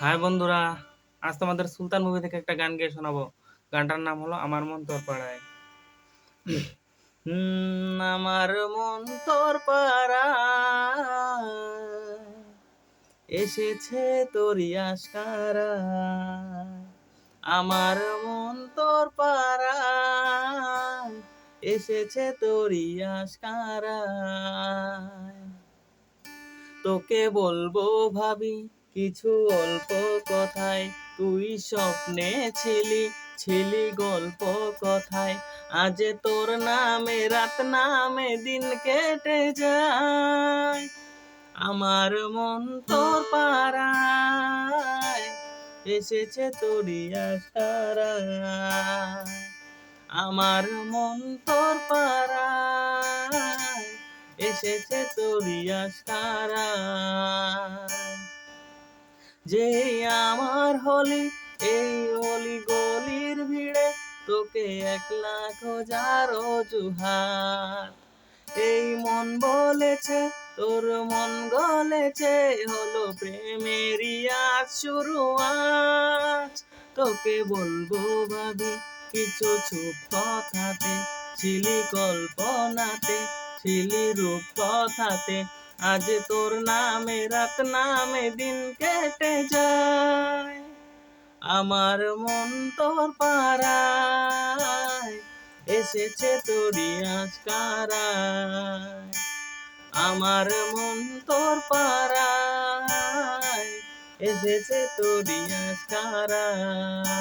High বন্ধুরা, আজ তোমাদের সুলতান মুভি থেকে একটা গান গিয়ে শোনাবো। গানটার নাম হলো আমার মন তোর পাড়ায়। আমার মন তোর পাড়ায় এসেছে তোর আশকারা। আমার মন তোর পাড়ায় এসেছে তোর আশকারা। তোকে বলব ভাবি কিছু অল্প কথায় তুই স্বপ্নে ছিলি ছিলি গল্প কথায়। আজ তোর নামে, রাত নামে দিন কেটে যায়। আমার মন তোর পাড়ায়, এসেছে তোরই আশারায় আমার মন তোর পাড়ায়, এসেছে তোরই আশারায় যে আমার হলি, এই অলি গলির ভিড়ে তোকে একলা খোঁজার অজুহাত। এই মন বলেছে, তোর মন গলেছে, হলো প্রেমেরই আজ শুরু আজ তোকে বলব ভাবি, কিছু চুপ কথাতে, ছিলি কল্পনাতে, ছিলি রূপ কথাতে আজ তোর নামে রাত নামে দিন কেটে যায়। আমার মন তোর পাড়ায় এসেছে তোরই আজকারায়। আমার মন তোর পাড়ায় এসেছে তোরই আজকারায়।